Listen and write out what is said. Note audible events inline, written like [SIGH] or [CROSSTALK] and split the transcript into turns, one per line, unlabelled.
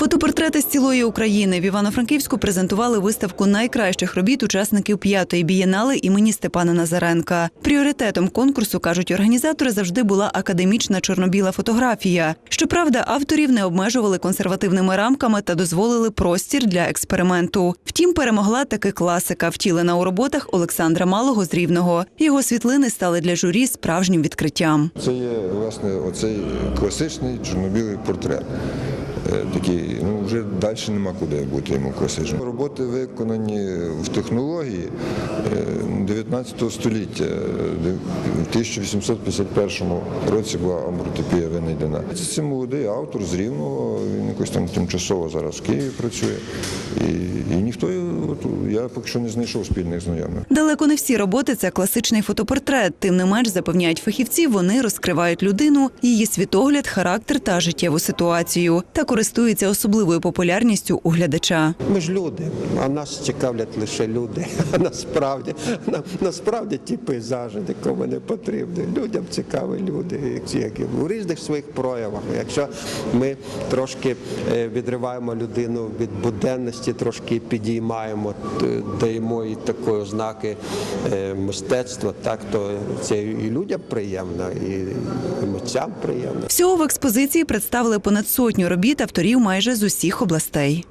Фотопортрети з цілої України в Івано-Франківську презентували виставку найкращих робіт учасників п'ятої бієнали імені Степана Назаренка. Пріоритетом конкурсу кажуть організатори завжди була академічна чорнобіла фотографія. Щоправда, авторів не обмежували консервативними рамками та дозволили простір для експерименту. Втім, перемогла таки класика, втілена у роботах Олександра Малого з Рівного. Його світлини стали для журі справжнім відкриттям.
Це є власне оцей класичний чорно-білий портрет. Е, Такий, ну вже далі нема куди бути йому класичним. Роботи виконані в технології е, 19 століття. Де В 1851 році була амбротопія винайдена. Це молодий автор з Рівного, він якось там тимчасово зараз в Києві працює. І, і ніхто, от, я поки що не знайшов спільних знайомих.
Далеко не всі роботи це класичний фотопортрет. Тим не менш, запевняють фахівці, вони розкривають людину, її світогляд, характер та життєву ситуацію та користуються особливою популярністю у глядача.
Ми ж люди, а нас цікавлять лише люди. [LAUGHS] А насправді на- насправді ті пейзажі, нікому не потрібні. Людям цікаві люди, як- як у різних своїх проявах. Якщо ми трошки е, відриваємо людину від буденності, трошки підіймаємо, даємо і такої ознаки е, мистецтва, так то це і людям приємно, і митцям приємно.
Всього в експозиції представили понад сотню робіт авторів майже з усіх областей.